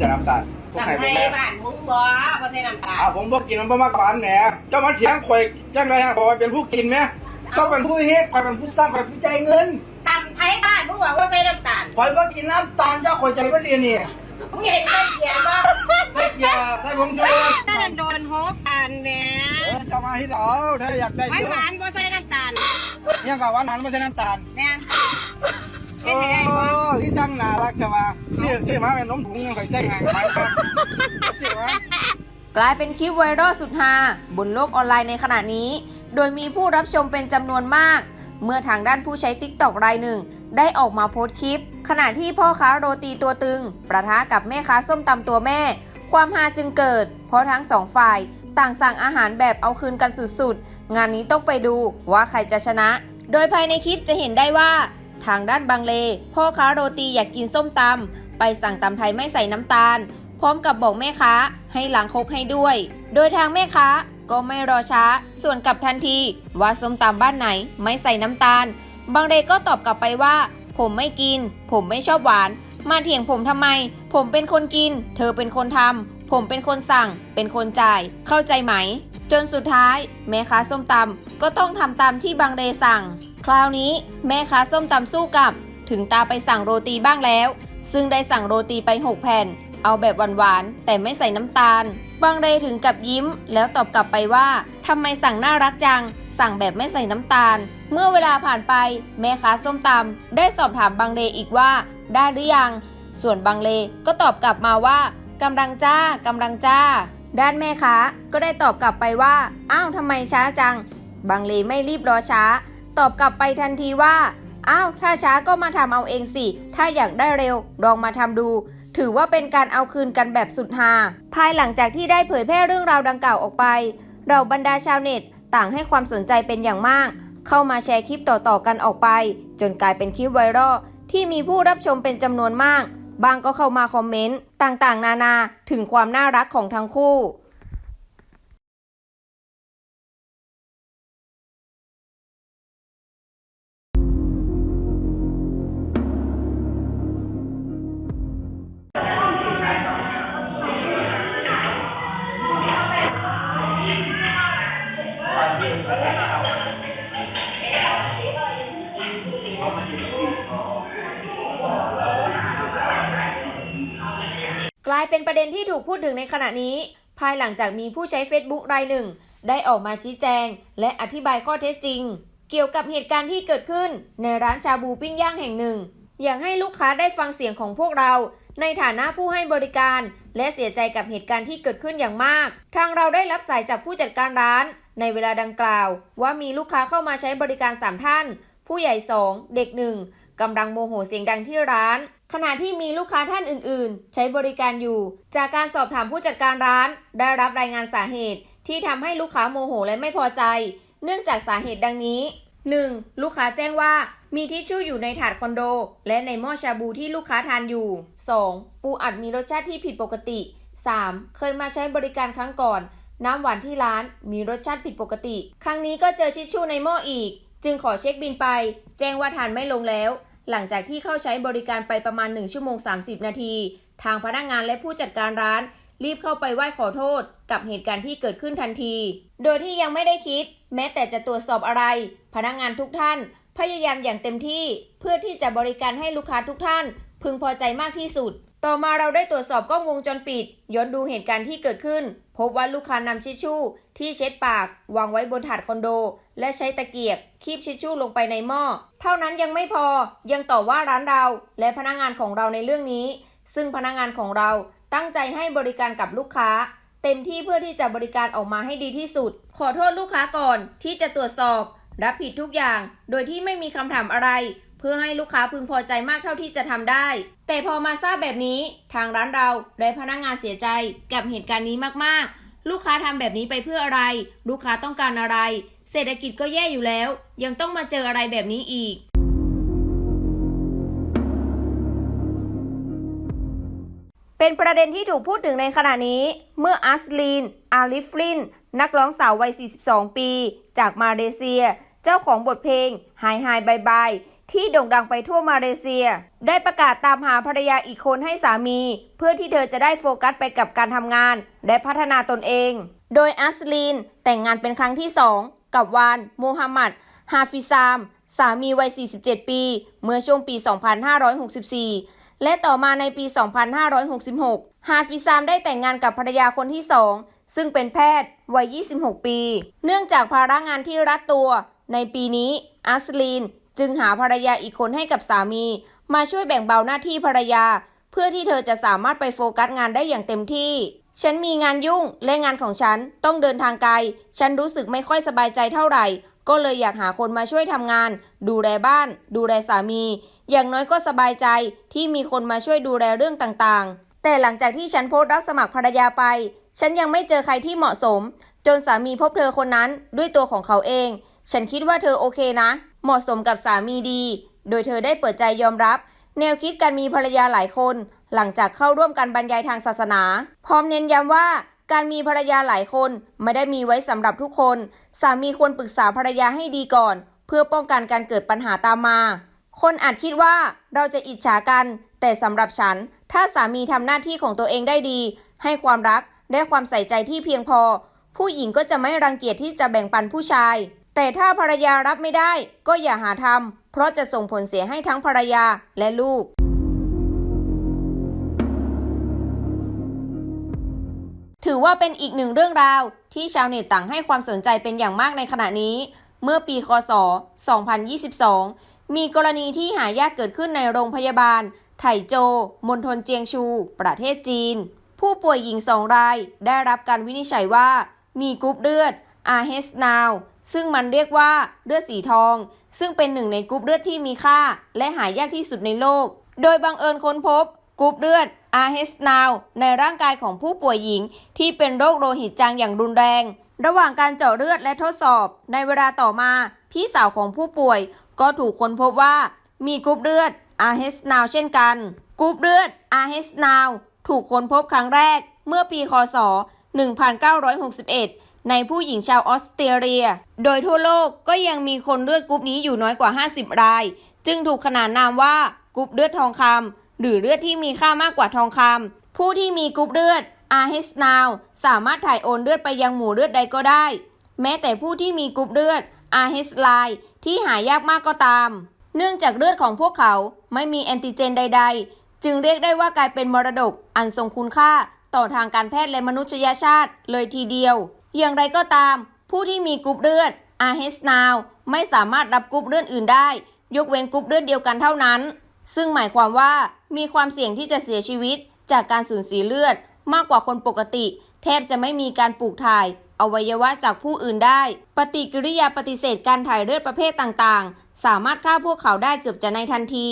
ใส่น้ำตาลพวกสั่งไข่เป็ให้นแม่บ้านมึงบ่บ่ใส่น้ำตาลอ้าวผมบอกกินมันบ่มากกว่าอันแหมเจ้ามาเถียงข่อยจังไรฮะบอกว่าเป็นผู้กินไหมต้องเป็นผู้เฮ็ดข่อยเป็นผู้สร้างข่อยผู้ใจายเงินตำไทยบ้านมึงบอกว่าใส่น้ำตาลข่อยบ่กินน้ำตาลเจ้าข่อยใจบ่เรียนนี่มึงเห็นใส่เกียร์บ่ใส่เกียร์ใส่ผงชูรสนั่นโดนฮกกันแหม่เออเจ้ามาให้เราถ้าอยากได้หวานเยหวาอะนบ่ใส่น้ำตาลยังกับหวานหันไม่ใช่น้ำตาลแม่น โอ้ที่สั่งน่ารักแต่ว่าเสื้อเสื้อมาเป็นนมถุงยังข่อยใส่ให้ไหมครับเสื้อมากลายเป็นคลิปไวรัลสุดฮาบนโลกออนไลน์ในขณะนี้ โดยมีผู้รับชมเป็นจำนวนมาก เมื่อทางด้านผู้ใช้ t ิ k t o k รายหนึ่ง ได้ออกมาโพสต์คลิป ขณะที่พ่อค้าโรตีตัวตึง ประทะกับแม่ค้าส้มตำตัวแม่ ความฮาจึงเกิด เพราะทั้งสองฝ่าย ต่างสั่งอาหารแบบเอาคืนกันสุดๆ งานนี้ต้องไปดูว่าใครจะชนะ โดยภายในคลิปจะเห็นได้ว่า ทางด้านบางเล พ่อค้าโรตีอยากกินส้มตำไปสั่งตำไทยไม่ใส่น้ำตาล พร้อมกับบอกแม่ค้าให้ล้างคกให้ด้วย โดยทางแม่ค้าก็ไม่รอช้า ส่วนกลับทันที ว่าส้มตำบ้านไหนไม่ใส่น้ำตาล บางเดก็ตอบกลับไปว่า ผมไม่กิน ผมไม่ชอบหวาน มาเถียงผมทำไม ผมเป็นคนกิน เธอเป็นคนทำผมเป็นคนสั่ง เป็นคนจ่าย เข้าใจไหม จนสุดท้าย แม่ค้าส้มตำก็ต้องทำตามที่บางเดสั่ง คราวนี้แม่ค้าส้มตำสู้กับ ถึงตาไปสั่งโรตีบ้างแล้ว ซึ่งได้สั่งโรตีไป 6 แผ่น เอาแบบหวานๆ แต่ไม่ใส่น้ำตาล บางเรถึงกับยิ้ม แล้วตอบกลับไปว่าทำไมสั่งน่ารักจัง สั่งแบบไม่ใส่น้ำตาล เมื่อเวลาผ่านไป แม่ค้าส้มตำได้สอบถามบางเรอีกว่า ได้หรือยัง ส่วนบางเลก็ตอบกลับมาว่ากำลังจ้ากำลังจ้า ด้านแม่ค้าก็ได้ตอบกลับไปว่า อ้าวทำไมช้าจัง บางเลไม่รีบรอช้า ตอบกลับไปทันทีว่า อ้าว ถ้าช้าก็มาทำเอาเองสิ ถ้าอยากได้เร็ว ลองมาทำดู ถือว่าเป็นการเอาคืนกันแบบสุดฮา ภายหลังจากที่ได้เผยแพร่เรื่องราวดังกล่าวออกไป เราบรรดาชาวเน็ต ต่างให้ความสนใจเป็นอย่างมาก เข้ามาแชร์คลิปต่อๆกันออกไป จนกลายเป็นคลิปไวรัลที่มีผู้รับชมเป็นจำนวนมาก บางก็เข้ามาคอมเมนต์ต่างๆ นานา ถึงความน่ารักของทั้งคู่ เป็นประเด็นที่ถูกพูดถึงในขณะนี้ ภายหลังจากมีผู้ใช้ Facebook รายหนึ่ง ได้ออกมาชี้แจง และอธิบายข้อเท็จจริง เกี่ยวกับเหตุการณ์ที่เกิดขึ้น ในร้านชาบูปิ้งย่างแห่งหนึ่ง อยากให้ลูกค้าได้ฟังเสียงของพวกเรา ในฐานะผู้ให้บริการ และเสียใจกับเหตุการณ์ที่เกิดขึ้นอย่างมาก ทางเราได้รับสายจากผู้จัดการร้าน ในเวลาดังกล่าว ว่ามีลูกค้าเข้ามาใช้บริการ 3 ท่าน ผู้ใหญ่ 2 เด็กหนึ่งกำลังโมโหเสียงดังที่ร้าน ขณะที่มีลูกค้าท่านอื่นๆ ใช้บริการอยู่ จากการสอบถามผู้จัดการร้าน ได้รับรายงานสาเหตุ ที่ทำให้ลูกค้าโมโหและไม่พอใจ เนื่องจากสาเหตุดังนี้ 1. ลูกค้าแจ้งว่ามีทิชชู่อยู่ในถาดคอนโด และในหม้อชาบูที่ลูกค้าทานอยู่ 2. ปูอัดมีรสชาติที่ผิดปกติ 3. เคยมาใช้บริการครั้งก่อน น้ำหวานที่ร้านมีรสชาติผิดปกติ ครั้งนี้ก็เจอทิชชู่ในหม้ออีก จึงขอเช็คบินไป แจ้งว่าทานไม่ลงแล้ว หลังจากที่เข้าใช้บริการไปประมาณ 1 ชั่วโมง 30 นาที ทางพนักงานและผู้จัดการร้าน รีบเข้าไปไหว้ขอโทษ กับเหตุการณ์ที่เกิดขึ้นทันที โดยที่ยังไม่ได้คิด แม้แต่จะตรวจสอบอะไร พนักงานทุกท่าน พยายามอย่างเต็มที่ เพื่อที่จะบริการให้ลูกค้าทุกท่าน พึงพอใจมากที่สุด ต่อมาเราได้ตรวจสอบกล้องวงจรปิด ย้อนดูเหตุการณ์ที่เกิดขึ้น พบว่าลูกค้านำชิชชู่ที่เช็ดปากวางไว้บนถาดคอนโด และใช้ตะเกียบคีบชิชชู่ลงไปในหม้อ เท่านั้นยังไม่พอยังต่อว่าร้านเรา และพนักงานของเราในเรื่องนี้ ซึ่งพนักงานของเราตั้งใจให้บริการกับลูกค้า เต็มที่เพื่อที่จะบริการออกมาให้ดีที่สุด ขอโทษลูกค้าก่อนที่จะตรวจสอบ รับผิดทุกอย่าง โดยที่ไม่มีคำถามอะไร เพื่อให้ลูกค้าพึงพอใจมากเท่าที่จะทำได้ แต่พอมาทราบแบบนี้ทางร้านเราและพนักงานเสียใจกับเหตุการณ์นี้มากๆ ลูกค้าทำแบบนี้ไปเพื่ออะไร ลูกค้าต้องการอะไร เศรษฐกิจก็แย่อยู่แล้ว ยังต้องมาเจออะไรแบบนี้อีกเป็นประเด็นที่ถูกพูดถึงในขณะนี้ เมื่ออัสลีน อาลิฟลิน นักร้องสาววัย 42 ปี จากมาเลเซีย เจ้าของบทเพลงหายหายบายบาย ที่โด่งดังไปทั่วมาเลเซีย ได้ประกาศตามหาภรรยาอีกคนให้สามี เพื่อที่เธอจะได้โฟกัสไปกับการทำงาน และพัฒนาตนเอง โดยอัสลีนแต่งงานเป็นครั้งที่สองกับวานโมฮัมหมัด ฮาฟิซาม สามีวัย 47 ปี เมื่อช่วงปี 2564 และต่อมาในปี 2566 ฮาฟิซามได้แต่งงานกับภรรยาคนที่สองซึ่งเป็นแพทย์วัย 26 ปี เนื่องจากภาระงานที่รัดตัว ในปีนี้อัสลีน จึงหาภรรยาอีกคนให้กับสามี มาช่วยแบ่งเบาหน้าที่ภรรยา เพื่อที่เธอจะสามารถไปโฟกัสงานได้อย่างเต็มที่ ฉันมีงานยุ่งและงานของฉันต้องเดินทางไกล ฉันรู้สึกไม่ค่อยสบายใจเท่าไหร่ ก็เลยอยากหาคนมาช่วยทำงาน ดูแลบ้าน ดูแลสามี อย่างน้อยก็สบายใจที่มีคนมาช่วยดูแลเรื่องต่างๆ แต่หลังจากที่ฉันโพสต์รับสมัครภรรยาไป ฉันยังไม่เจอใครที่เหมาะสม จนสามีพบเธอคนนั้นด้วยตัวของเขาเอง ฉันคิดว่าเธอโอเคนะ เหมาะสมกับสามีดี โดยเธอได้เปิดใจยอมรับ แนวคิดการมีภรรยาหลายคน หลังจากเข้าร่วมการบรรยายทางศาสนา พร้อมเน้นย้ำว่าการมีภรรยาหลายคนไม่ได้มีไว้สำหรับทุกคน สามีควรปรึกษาภรรยาให้ดีก่อน เพื่อป้องกันการเกิดปัญหาตามมา คนอาจคิดว่าเราจะอิจฉากัน แต่สำหรับฉัน ถ้าสามีทำหน้าที่ของตัวเองได้ดี ให้ความรักและความใส่ใจที่เพียงพอ ผู้หญิงก็จะไม่รังเกียจที่จะแบ่งปันผู้ชาย แต่ถ้าภรรยารับไม่ได้ ก็อย่าหาทำเพราะจะส่งผลเสียให้ทั้งภรรยาและลูก ถือว่าเป็นอีกหนึ่งเรื่องราว ที่ชาวเน็ตต่างให้ความสนใจเป็นอย่างมากในขณะนี้ เมื่อปีคศ 2022 มีกรณีที่หายากเกิดขึ้นในโรงพยาบาล ไถโจมณฑลเจียงชู ประเทศจีน ผู้ป่วยหญิงสองรายได้รับการวินิจฉัยว่า มีกรุ๊ปเลือด RH now ซึ่งมันเรียกว่าเลือดสีทอง ซึ่งเป็นหนึ่งในกรุ๊ปเลือดที่มีค่า และหายากที่สุดในโลก โดยบังเอิญค้นพบกรุ๊ปเลือด RH now ในร่างกายของผู้ป่วยหญิง ที่เป็นโรคโลหิตจางอย่างรุนแรง ระหว่างการเจาะเลือดและทดสอบ ในเวลาต่อมา พี่สาวของผู้ป่วย ก็ถูกค้นพบว่า มีกรุ๊ปเลือด RH now เช่นกันกรุ๊ปเลือด RH now ถูกค้นพบครั้งแรก เมื่อปีคศ 1961 ในผู้หญิงชาวออสเตรเลีย โดยทั่วโลกก็ยังมีคนเลือดกรุ๊ปนี้อยู่น้อยกว่า 50 ราย จึงถูกขนานนามว่ากรุ๊ปเลือดทองคำหรือเลือดที่มีค่ามากกว่าทองคำผู้ที่มีกรุ๊ปเลือด RH now สามารถถ่ายโอนเลือดไปยังหมู่เลือดใดก็ได้ แม้แต่ผู้ที่มีกรุ๊ปเลือด RH line ที่หายากมากก็ตาม เนื่องจากเลือดของพวกเขาไม่มีแอนติเจนใด ๆ จึงเรียกได้ว่ากลายเป็นมรดกอันทรงคุณค่าต่อทางการแพทย์และมนุษยชาติเลยทีเดียว อย่างไรก็ตาม ผู้ที่มีกรุ๊ปเลือด RH now ไม่สามารถรับกรุ๊ปเลือดอื่นได้ ยกเว้นกรุ๊ปเลือดเดียวกันเท่านั้น ซึ่งหมายความว่ามีความเสี่ยงที่จะเสียชีวิตจากการสูญเสียเลือด มากกว่าคนปกติ แทบจะไม่มีการปลูกถ่าย อวัยวะจากผู้อื่นได้ ปฏิกิริยาปฏิเสธการถ่ายเลือดประเภทต่างๆ สามารถฆ่าพวกเขาได้เกือบจะในทันที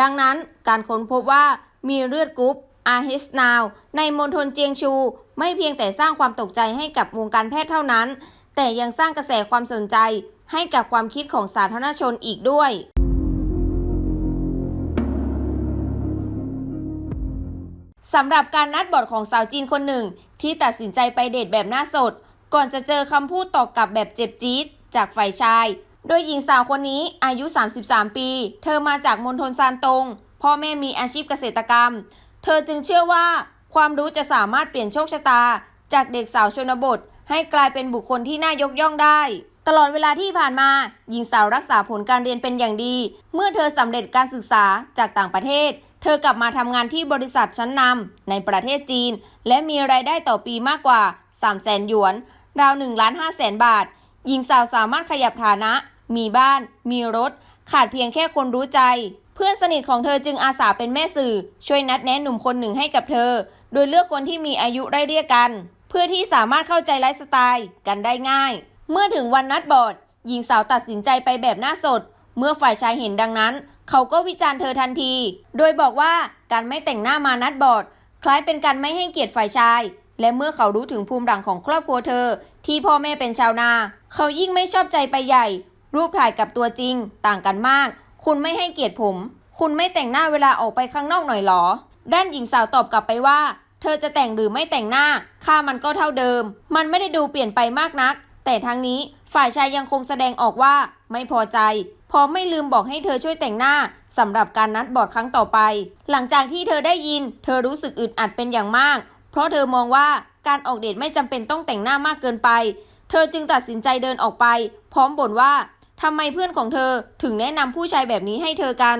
ดังนั้นการค้นพบว่ามีเลือดกรุ๊ป RH now ในมณฑลเจียงชู ไม่เพียงแต่สร้างความตกใจให้กับวงการแพทย์เท่านั้น แต่ยังสร้างกระแสความสนใจให้กับความคิดของสาธารณชนอีกด้วยสำหรับการนัดบอดของสาวจีนคนหนึ่ง ที่ตัดสินใจไปเดทแบบหน้าสด ก่อนจะเจอคำพูดตอบกลับแบบเจ็บจี๊ดจากฝ่ายชาย โดยหญิงสาวคนนี้อายุ 33 ปี เธอมาจากมณฑลซานตง พ่อแม่มีอาชีพเกษตรกรรม เธอจึงเชื่อว่า ความรู้จะสามารถเปลี่ยนโชคชะตา จากเด็กสาวชนบท ให้กลายเป็นบุคคลที่น่ายกย่องได้ ตลอดเวลาที่ผ่านมา หญิงสาวรักษาผลการเรียนเป็นอย่างดี เมื่อเธอสำเร็จการศึกษาจากต่างประเทศ เธอกลับมาทำงานที่บริษัทชั้นนำในประเทศจีน และมีรายได้ต่อปีมากกว่า3 0 0แสนหยวน ราว1ล้าน5แสนบาท หญิงสาวสามารถขยับฐานะ มีบ้าน มีรถ ขาดเพียงแค่คนรู้ใจ เพื่อนสนิทของเธอจึงอาสาเป็นแม่สื่อ ช่วยนัดแนะหนุ่มคนหนึ่งให้กับเธอ โดยเลือกคนที่มีอายุไล่เรียกกัน เพื่อที่สามารถเข้าใจไลฟ์สไตล์กันได้ง่าย เมื่อถึงวันนัดบอดหญิงสาวตัดสินใจไปแบบหน้าสด เมื่อฝ่ายชายเห็นดังนั้น เขาก็วิจารณ์เธอทันที โดยบอกว่าการไม่แต่งหน้ามานัดบอดคล้ายเป็นการไม่ให้เกียรติฝ่ายชาย และเมื่อเขารู้ถึงภูมิหลังของครอบครัวเธอ ที่พ่อแม่เป็นชาวนา เขายิ่งไม่ชอบใจไปใหญ่ รูปถ่ายกับตัวจริง ต่างกันมาก คุณไม่ให้เกียรติผม คุณไม่แต่งหน้าเวลาออกไปข้างนอกหน่อยหรอ ด้านหญิงสาวตอบกลับไปว่า เธอจะแต่งหรือไม่แต่งหน้า ค่ามันก็เท่าเดิม มันไม่ได้ดูเปลี่ยนไปมากนัก แต่ทั้งนี้ฝ่ายชายยังคงแสดงออกว่า ไม่พอใจพร้อมไม่ลืมบอกให้เธอช่วยแต่งหน้าสำหรับการนัดบอร์ดครั้งต่อไป หลังจากที่เธอได้ยิน เธอรู้สึกอึดอัดเป็นอย่างมาก เพราะเธอมองว่าการออกเดทไม่จำเป็นต้องแต่งหน้ามากเกินไป เธอจึงตัดสินใจเดินออกไป พร้อมบ่นว่า ทำไมเพื่อนของเธอถึงแนะนำผู้ชายแบบนี้ให้เธอกัน